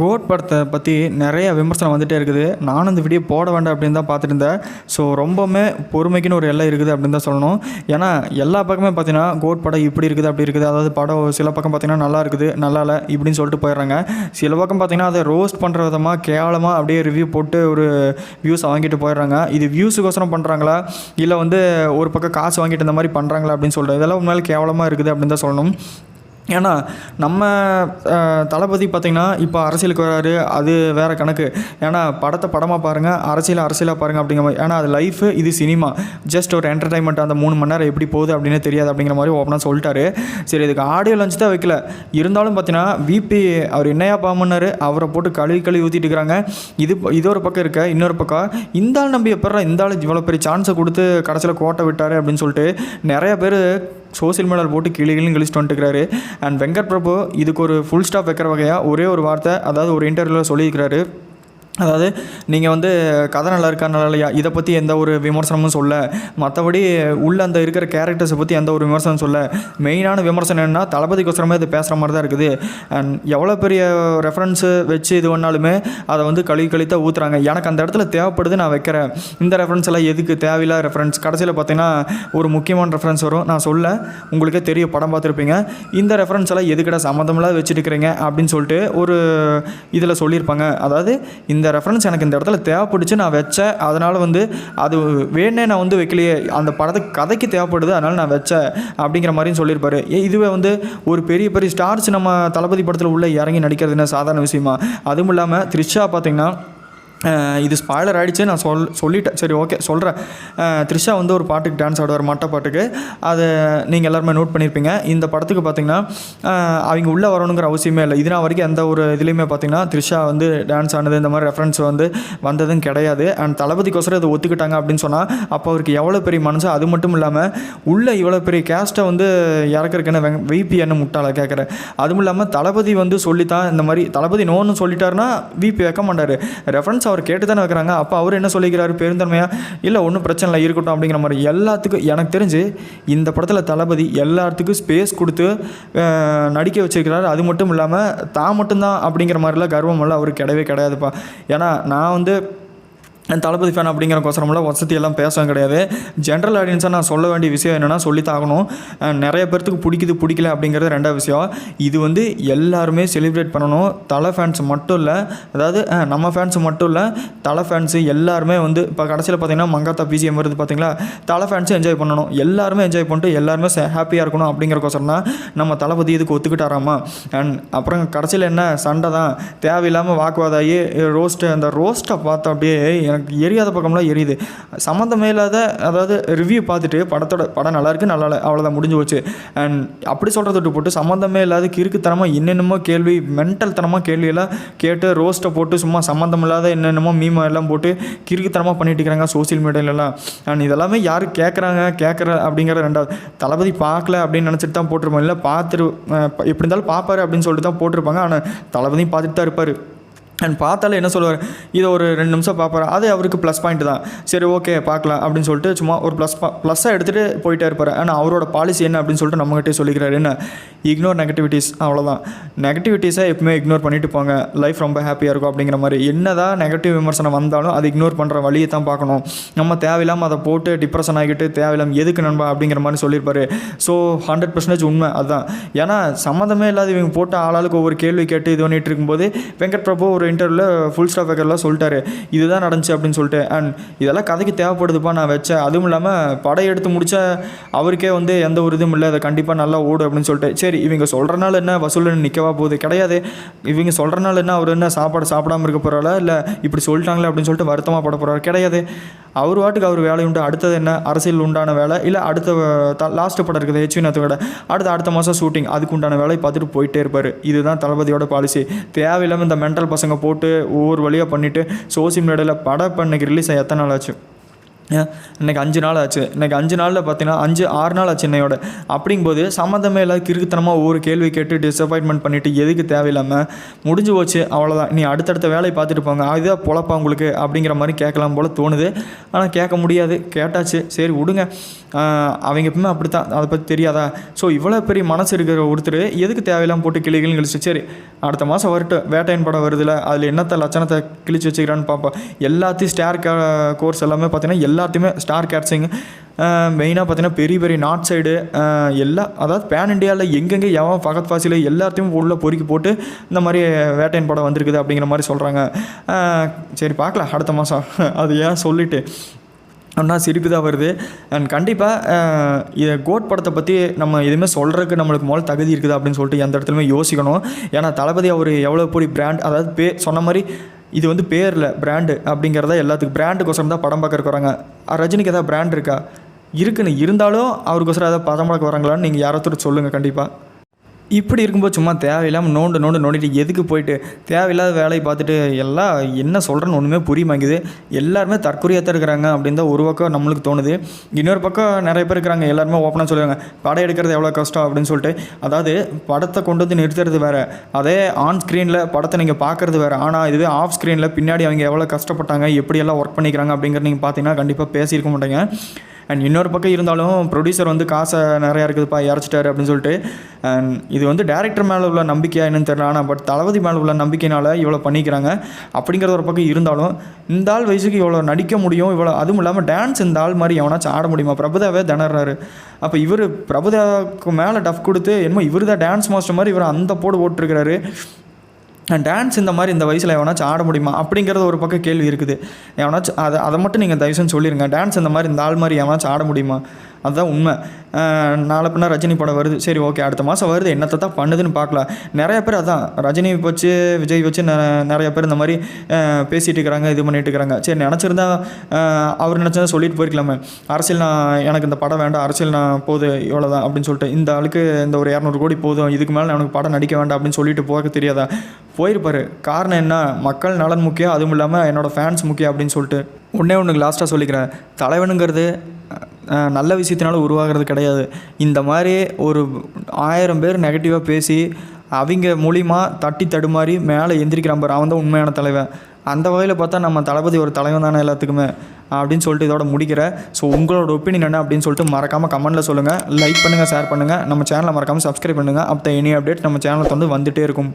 Code படத்தை பற்றி நிறைய விமர்சனம் வந்துகிட்டே இருக்குது. நானும் இந்த வீடியோ போட வேண்டாம் அப்படின்னு தான் பார்த்துட்டு இருந்தேன் ஸோ ரொம்பவுமே பொறுமைக்குன்னு ஒரு எல்லை இருக்குது அப்படின்னு தான் சொல்லணும். ஏன்னா எல்லா பக்கமே பார்த்தீங்கன்னா கோட் படம் இப்படி இருக்குது அப்படி இருக்குது. அதாவது படம் சில பக்கம் பார்த்தீங்கன்னா நல்லா இருக்குது நல்லா இல்லை இப்படின்னு சொல்லிட்டு போயிடுறாங்க. சில பக்கம் பார்த்தீங்கன்னா அதை ரோஸ்ட் பண்ணுற விதமாக கேவலமாக அப்படியே ரிவ்யூ போட்டு ஒரு வியூஸ் வாங்கிட்டு போயிடுறாங்க. இது வியூஸுக்கோசரம் பண்ணுறாங்களா இல்லை வந்து ஒரு பக்கம் காசு வாங்கிட்டு இந்த மாதிரி பண்ணுறாங்களா அப்படின்னு சொல்லிட்டு இதெல்லாம் உண்மையிலே கேவலமாக இருக்குது அப்படின்னு தான் சொல்லணும். ஏன்னா நம்ம தளபதி பார்த்திங்கன்னா இப்போ அரசியலுக்கு வராரு அது வேறு கணக்கு. ஏன்னா படத்தை படமாக பாருங்கள் அரசியல் அரசியலாக பாருங்கள் அப்படிங்கிற மாதிரி. ஏன்னா அது லைஃபு இது சினிமா. ஜஸ்ட் ஒரு என்டர்டைன்மெண்ட் அந்த மூணு மணி நேரம் எப்படி போகுது அப்படின்னு தெரியாது அப்படிங்கிற மாதிரி ஓப்பனாக சொல்லிட்டாரு. சரி இதுக்கு ஆடியோ லஞ்ச் தான் வைக்கல. இருந்தாலும் பார்த்தீங்கன்னா விபி அவர் என்னையா பாமன்னாரு அவரை போட்டு கழுவி கழுவி ஊற்றிட்டு இருக்கிறாங்க இது இது ஒரு பக்கம் இருக்க இன்னொரு பக்கம் இந்த ஆள் நம்பி எப்பட்றா இந்த ஆள் இவ்வளோ பெரிய சான்ஸை கொடுத்து கடைசியில் கோட்டை விட்டார் அப்படின்னு சொல்லிட்டு நிறைய பேர் சோசியல் மீடியாவில் போட்டு கீழே கிளின்னு கழிச்சிட்டு வந்துட்டுருக்காரு அண்ட் வெங்கட் பிரபு இதுக்கு ஒரு ஃபுல் ஸ்டாப் வைக்கிற வகையாக ஒரே ஒரு வார்த்தை அதாவது ஒரு இன்டர்வியூவில் சொல்லியிருக்கிறாரு. அதாவது நீங்கள் வந்து கதை நல்லா இருக்கா நல்லா இல்லையா? இதை பற்றி எந்த ஒரு விமர்சனமும் சொல்ல மற்றபடி உள்ள அந்த இருக்கிற கேரக்டர்ஸை பற்றி எந்த ஒரு விமர்சனம் சொல்ல மெயினான விமர்சனம் என்னன்னா தளபதிக்கோசரமே இது பேசுகிற மாதிரி தான் இருக்குது. அண்ட் எவ்வளோ பெரிய ரெஃபரன்ஸு வச்சு இது பண்ணாலுமே அதை வந்து கழுவி கழித்தா ஊற்றுறாங்க எனக்கு அந்த இடத்துல தேவைப்படுது நான் வைக்கிறேன். இந்த ரெஃபரன்ஸ் எல்லாம் எதுக்கு? தேவையில்லாத ரெஃபரன்ஸ் கடைசியில் பார்த்தீங்கன்னா ஒரு முக்கியமான ரெஃபரன்ஸ் வரும். நான் சொல்ல உங்களுக்கே தெரியும் படம் பார்த்துருப்பீங்க. இந்த ரெஃபரன்ஸ் எல்லாம் எதுக்கிட்ட சம்மந்தமெல்லாம் வச்சுருக்கிறீங்க? அப்படின்னு சொல்லிட்டு ஒரு இதில் சொல்லியிருப்பாங்க. அதாவது இந்த இந்த ரெஃபரன்ஸ் எனக்கு இந்த இடத்துல தேவைப்படுச்சு நான் வச்சேன். அதனால் வந்து அது வேணே நான் வந்து வைக்கலையே. அந்த படத்துக்கு கதைக்கு தேவைப்படுது அதனால் நான் வச்சேன் அப்படிங்கிற மாதிரியும் சொல்லியிருப்பாரு. ஏ, இதுவே வந்து ஒரு பெரிய பெரிய ஸ்டார்ஸ் நம்ம தளபதி படத்தில் உள்ளே இறங்கி நடிக்கிறது என்ன சாதாரண விஷயமா? அதுவும் இல்லாமல் த்ரிஷா பார்த்திங்கன்னா இது ஸ்பாய்லர் ஆகிடுச்சு நான் சொல் சொல்லிட்டேன். சரி ஓகே சொல்கிறேன் த்ரிஷா வந்து ஒரு பாட்டுக்கு டான்ஸ் ஆடுவார் மட்ட பாட்டுக்கு. அதை நீங்கள் எல்லாருமே நோட் பண்ணியிருப்பீங்க இந்த படத்துக்கு பார்த்தீங்கன்னா அவங்க உள்ளே வரணுங்கிற அவசியமே இல்லை. இது நான் வரைக்கும் எந்த ஒரு இதுலேயுமே பார்த்தீங்கன்னா த்ரிஷா வந்து டான்ஸ் ஆனது இந்த மாதிரி ரெஃபரன்ஸ் வந்து வந்ததும் கிடையாது. அண்ட் தளபதிக்கோசரம் இதை ஒத்துக்கிட்டாங்க அப்படின்னு சொன்னால் அப்போ அவருக்கு எவ்வளோ பெரிய மனசு அது மட்டும் இல்லாமல் உள்ளே இவ்வளோ பெரிய கேஸ்ட்டை வந்து இறக்குறக்குன்னு என்ன விபி என்ன முட்டாள கேட்குறேன் அதுவும் இல்லாமல் தளபதி வந்து சொல்லித்தான் இந்த மாதிரி தளபதி நோன்னு சொல்லிட்டாருன்னா விபி வைக்க மாட்டார். ரெஃபரன்ஸ் அவர் கேட்டு தானே வைக்கிறாங்க அப்போ அவர் என்ன சொல்லிக்கிறாரு? பெருந்தன்மையாக இல்லை ஒன்றும் பிரச்சனை இல்லை இருக்கட்டும் அப்படிங்கிற மாதிரி எல்லாத்துக்கும் எனக்கு தெரிஞ்சு இந்த படத்தில் தளபதி எல்லாத்துக்கும் ஸ்பேஸ் கொடுத்து நடிக்க வச்சிருக்கிறாரு. அது மட்டும் இல்லாமல் தான் மட்டும்தான் அப்படிங்கிற மாதிரிலாம் கர்வமெல்லாம் அவருக்கு கிடையவே கிடையாதுப்பா. ஏன்னா நான் வந்து தளபதி ஃபேன் அப்படிங்கிறக்கோசரமெல்லாம் வசதி எல்லாம் பேசவும் கிடையாது. ஜென்ரல் ஆடியன்ஸாக நான் சொல்ல வேண்டிய விஷயம் என்னென்னா சொல்லித்தாகணும். நிறைய பேர்த்துக்கு பிடிக்குது பிடிக்கல அப்படிங்கிறது ரெண்டாவது விஷயம். இது வந்து எல்லாருமே செலிப்ரேட் பண்ணணும். தலை ஃபேன்ஸ் மட்டும் இல்லை அதாவது நம்ம ஃபேன்ஸ் மட்டும் இல்லை தலை ஃபேன்ஸு எல்லாருமே வந்து இப்போ கடைசியில் பார்த்தீங்கன்னா மங்காத்தா பிஜிஎம் வருது பார்த்தீங்களா தலை ஃபேன்ஸும் என்ஜாய் பண்ணணும். எல்லாருமே என்ஜாய் பண்ணிட்டு எல்லாருமே ஹாப்பியாக இருக்கணும் அப்படிங்கிறக்கோசரம் தான் நம்ம தளபதி இதுக்கு ஒத்துக்கிட்டாராமா? அண்ட் அப்புறம் கடைசியில் என்ன சண்டை தான். தேவையில்லாமல் வாக்குவாதாயி ரோஸ்ட்டு அந்த ரோஸ்ட்டை பார்த்து அப்படியே எனக்கு எரியாத பக்கம்லாம் எரியுது. சம்மந்தமே இல்லாத அதாவது ரிவ்யூ பார்த்துட்டு படத்தோட படம் நல்லா இருக்குது நல்லா அவ்வளோதான் முடிஞ்சு போச்சு. அண்ட் அப்படி சொல்கிறத விட்டு போட்டு சம்மந்தமே இல்லாத கிறுக்குத்தனமாக என்னென்னமோ கேள்வி மென்டல் தனமாக கேள்வியெல்லாம் கேட்டு ரோஸ்ட்டை போட்டு சும்மா சம்மந்தம் இல்லாத என்னென்னமோ மீமா எல்லாம் போட்டு கிறுக்குத்தனமாக பண்ணிட்டு இருக்கிறாங்க சோசியல் மீடியாலலாம் அண்ட் இதெல்லாமே யார் கேட்குறாங்க கேட்குற அப்படிங்கிற ரெண்டாவது தளபதி பார்க்கல அப்படின்னு நினச்சிட்டு தான் போட்டிருப்போம். இல்லை பார்த்துரு எப்படி இருந்தாலும் பார்ப்பாரு அப்படின்னு சொல்லிட்டு தான் போட்டிருப்பாங்க. ஆனால் தளபதியும் பார்த்துட்டு தான் இருப்பார். அண்ட் பார்த்தாலே என்ன சொல்லுவார்? இதை ஒரு ரெண்டு நிமிஷம் பார்ப்பாரு. அது அவருக்கு ப்ளஸ் பாயிண்ட் தான். சரி ஓகே பார்க்கலாம் அப்படின்னு சொல்லிட்டு சும்மா ஒரு ப்ளஸ் ப்ளஸ்ஸாக எடுத்துகிட்டு போயிட்டே இருப்பார். ஆனால் அவரோட பாலிசி என்ன அப்படின்னு சொல்லிட்டு நம்மகிட்டே சொல்லிக்கிறாரு. என்ன? இக்னோர் நெகட்டிவிட்டிஸ் அவ்வளோதான் நெகட்டிவிட்டிஸை எப்பவுமே இக்னோர் பண்ணிட்டு போங்க. லைஃப் ரொம்ப ஹாப்பியாக இருக்கும் அப்படிங்கிற மாதிரி. என்னதான் நெகட்டிவ் விமர்சனம் வந்தாலும் அது இக்னோர் பண்ணுற வழியை தான் பார்க்கணும். நம்ம தேவையில்லாமல் அதை போட்டு டிப்ரெஷன் ஆகிட்டு தேவையில்லாமல் எதுக்கு நண்பா அப்படிங்கிற மாதிரி சொல்லியிருப்பார். ஸோ ஹண்ட்ரட் பர்சன்டேஜ் உண்மை அதுதான். ஏன்னா சம்மந்தமே இல்லாத இவங்க போட்டு ஆளாளுக்கு ஒவ்வொரு கேள்வி கேட்டு இது பண்ணிட்டு இருக்கும்போது வெங்கட் பிரபு ஒரு இன்டர்வியூவில் ஃபுல் ஸ்டாஃப் வைக்கிறலாம் சொல்லிட்டாரு. இதுதான் நடந்துச்சு அப்படின்னு சொல்லிட்டு. அண்ட் இதெல்லாம் கதைக்கு தேவைப்படுதுப்பா நான் வச்சேன். அதுவும் இல்லாமல் படம் எடுத்து முடித்தா அவருக்கே வந்து எந்த ஒரு இதுவும் இல்லை. அதை கண்டிப்பாக நல்லா ஓடும் அப்படின்னு சொல்லிட்டு. சரி இவங்க சொல்கிறனால என்ன? வசூல் நிற்கவா போகுது? கிடையாது. இவங்க சொல்கிறனால என்ன? அவர் என்ன சாப்பாடு சாப்பிடாம இருக்க போகிறாரா இல்லை இப்படி சொல்லிட்டாங்களே அப்படின்னு சொல்லிட்டு வருத்தமாக பட போகிறாரு கிடையாது. அவர் வாட்டுக்கு அவர் வேலை உண்டு. அடுத்தது என்ன? அரசியல் உண்டான வேலை. இல்லை அடுத்த லாஸ்ட் படம் இருக்குது ஹெச் வினோத்தோட அடுத்த அடுத்த மாதம் ஷூட்டிங் அதுக்கு உண்டான வேலையை பார்த்துட்டு போயிட்டே இருப்பார். இதுதான் தளபதியோட பாலிசி தேவையில்லாமல் இந்த மென்டல் பசங்க போட்டு ஒவ்வொரு வழியாக பண்ணிவிட்டு சோசியல் மீடியாவில் படம் இப்போ ரிலீஸ் ஆகி எத்தனை நாள் ஆச்சு? இன்றைக்கி இன்னைக்கு அஞ்சு நாள் ஆச்சு. இன்னைக்கு அஞ்சு நாளில் பார்த்தீங்கன்னா அஞ்சு ஆறு நாள் ஆச்சு என்னையோட. அப்படிங்கும்போது சம்மந்தமே இல்லாத கிறுக்குத்தனமாக ஒவ்வொரு கேள்வி கேட்டு டிசப்பாயின்மெண்ட் பண்ணிவிட்டு எதுக்கு தேவையில்லாமல் முடிஞ்சு போச்சு அவ்வளோதான் நீ அடுத்தடுத்த வேலையை பார்த்துட்டு போங்க. அதுதான் பொழப்பா உங்களுக்கு அப்படிங்கிற மாதிரி கேட்கலாம் போல் தோணுது. ஆனால் கேட்க முடியாது. கேட்டாச்சு. சரி விடுங்க. அவங்க எப்பவுமே அப்படி தான் அதை பற்றி தெரியாதா? ஸோ இவ்வளோ பெரிய மனசு இருக்கிற ஒருத்தர் எதுக்கு தேவையில்லாமல் போட்டு கிளிகள் கிழிச்சு சரி அடுத்த மாதம் வரட்டும். வேட்டையன் படம் வருதுல அதில் என்னத்த லட்சணத்தை கிழிச்சு வச்சுக்கிறான்னு பார்ப்போம் எல்லாத்தையும் ஸ்டேர் கோர்ஸ் எல்லாமே பார்த்தீங்கன்னா எல்லாத்தையுமே ஸ்டார் கேட்சிங் மெயினாக பார்த்தீங்கன்னா பெரிய பெரிய நார்த் சைடு எல்லா அதாவது பேன் இண்டியாவில் எங்கெங்கே எவன் பகத் வாசியில் எல்லாத்தையும் உள்ள பொறுக்கி போட்டு இந்த மாதிரி வேட்டையன் படம் வந்திருக்குது அப்படிங்கிற மாதிரி சொல்கிறாங்க சரி பார்க்கலாம் அடுத்த மாதம் அது ஏன் சொல்லிட்டு. ஒன்றா சிரிப்பு தான் வருது. அண்ட் கண்டிப்பாக இதை கோட் படத்தை பற்றி நம்ம எதுவுமே சொல்கிறதுக்கு நம்மளுக்கு முதல்ல தகுதி இருக்குது அப்படின்னு சொல்லிட்டு எந்த இடத்துலையுமே யோசிக்கணும். ஏன்னா தளபதி அவர் எவ்வளோ பெரிய பிராண்ட் அதாவது பே சொன்ன மாதிரி இது வந்து பேரில் பிராண்டு அப்படிங்கிறத எல்லாத்துக்கும் பிராண்டுக்கோசரம் தான் படம் பார்க்கறக்கு வராங்க. ரஜினிக்கு ஏதாவது பிராண்ட் இருக்கா? இருக்குன்னு இருந்தாலும் அவருக்கோசரம் ஏதாவது படம் பார்க்க வராங்களான்னு நீங்கள் யாராவது சொல்லுங்கள் கண்டிப்பாக இப்படி இருக்கும்போது சும்மா தேவையில்லாமல் நோண்டு நோண்டு நோண்டிட்டு எதுக்கு போயிட்டு? தேவையில்லாத வேலையை பார்த்துட்டு எல்லாம் என்ன சொல்கிறேன்னு ஒன்றுமே புரிய மாங்குது எல்லாருமே தற்கொலையாக தான் இருக்கிறாங்க அப்படின்னு தான் ஒரு பக்கம் நம்மளுக்கு தோணுது. இன்னொரு பக்கம் நிறைய பேர் இருக்கிறாங்க எல்லாருமே ஓப்பனாக சொல்லுவாங்க படம் எடுக்கிறது எவ்வளோ கஷ்டம் அப்படின்னு சொல்லிட்டு. அதாவது படத்தை கொண்டு வந்து நிறுத்துறது வேறு. அதே ஆன் ஸ்க்ரீனில் படத்தை நீங்கள் பார்க்குறது வேறு. ஆனால் இதுவே ஆஃப் ஸ்க்ரீனில் பின்னாடி அவங்க எவ்வளோ கஷ்டப்பட்டாங்க எப்படியெல்லாம் ஒர்க் பண்ணிக்கிறாங்க அப்படிங்கிறது நீங்கள் பார்த்தீங்கன்னா கண்டிப்பாக பேசியிருக்க மாட்டேங்க. அண்ட் இன்னொரு பக்கம் இருந்தாலும் ப்ரொடியூசர் வந்து காசை நிறையா இருக்குதுப்பா இறச்சிட்டாரு அப்படின்னு சொல்லிட்டு அண்ட் இது வந்து டேரக்டர் மேலே உள்ள நம்பிக்கையாக என்னன்னு தெரியல. ஆனால் பட் தளபதி மேலே உள்ள நம்பிக்கையினால் இவ்வளோ பண்ணிக்கிறாங்க. அப்படிங்கிறது ஒரு பக்கம் இருந்தாலும் இந்த ஆள் வயசுக்கு இவ்வளோ நடிக்க முடியும் இவ்வளோ அதுவும் இல்லாமல் டான்ஸ் இந்த ஆள் மாதிரி எவனாச்சும் ஆட முடியுமா? பிரபுதாவே திணறாரு. அப்போ இவர் பிரபுதாவுக்கு மேலே டஃப் கொடுத்து என்னமோ இவர் தான் டான்ஸ் மாஸ்டர் மாதிரி இவர் அந்த போடு போட்டிருக்கிறாரு டான்ஸ் இந்த மாதிரி இந்த வயசில் எவனாச்சும் ஆட முடியுமா? அப்படிங்கிறது ஒரு பக்கம் கேள்வி இருக்குது. எவனாச்சும் அதை அதை மட்டும் நீங்கள் தயவுசெய்து சொல்லிடுங்க டான்ஸ் இந்த மாதிரி இந்த ஆள் மாதிரி எவனாச்சும் ஆட முடியுமா? அதுதான் உண்மை. அஹ் நாளை ரஜினி படம் வருது. சரி ஓகே. அடுத்த மாதம் வருது. என்னத்தை தான் பண்ணுதுன்னு பார்க்கலாம். நிறைய பேர் அதான் ரஜினி வச்சு விஜய் வச்சு நிறைய பேர் இந்த மாதிரி பேசிகிட்டு இருக்கிறாங்க இது பண்ணிட்டு இருக்கிறாங்க. சரி நினச்சிருந்தா அவர் நினச்சதா சொல்லிட்டு போயிருக்கலாமே. அரசியல் நான் எனக்கு இந்த படம் வேண்டாம் அரசியல் நான் போது இவ்வளோதான் அப்படின்னு சொல்லிட்டு இந்த ஆளுக்கு இந்த ஒரு இரநூறு கோடி போதும் இதுக்கு மேலே எனக்கு படம் நடிக்க வேண்டாம் அப்படின்னு சொல்லிட்டு போக தெரியாதா? போயிருப்பாரு. காரணம் என்ன? மக்கள் நலன் முக்கியம். அதுவும் இல்லாமல் என்னோட ஃபேன்ஸ் முக்கியம் அப்படின்னு சொல்லிட்டு ஒன்றே ஒன்றுக்கு லாஸ்ட்டாக சொல்லிக்கிறேன். தலைவனுங்கிறது நல்ல விஷயத்தினால உருவாகிறது கிடையாது. இந்த மாதிரி ஒரு ஆயிரம் பேர் நெகட்டிவாக பேசி அவங்க மூலிமா தட்டி தடுமாறி மேலே எந்திரிக்கிறான் பாரு அவன் தான் உண்மையான தலைவன். அந்த வகையில் பார்த்தா நம்ம தளபதி ஒரு தலைவன் தானே எல்லாத்துக்குமே அப்படின்னு சொல்லிட்டு இதோட முடிக்கிறேன் ஸோ உங்களோட ஒப்பீனியன் என்ன அப்படின்னு சொல்லிட்டு மறக்காமல் கமெண்ட்டில் சொல்லுங்கள் லைக் பண்ணுங்கள் ஷேர் பண்ணுங்கள் நம்ம சேனலை மறக்காமல் சப்ஸ்கிரைப் பண்ணுங்கள் அப்போ எனி அப்டேட் நம்ம சேனலுக்கு வந்து வந்துகிட்டே இருக்கும்.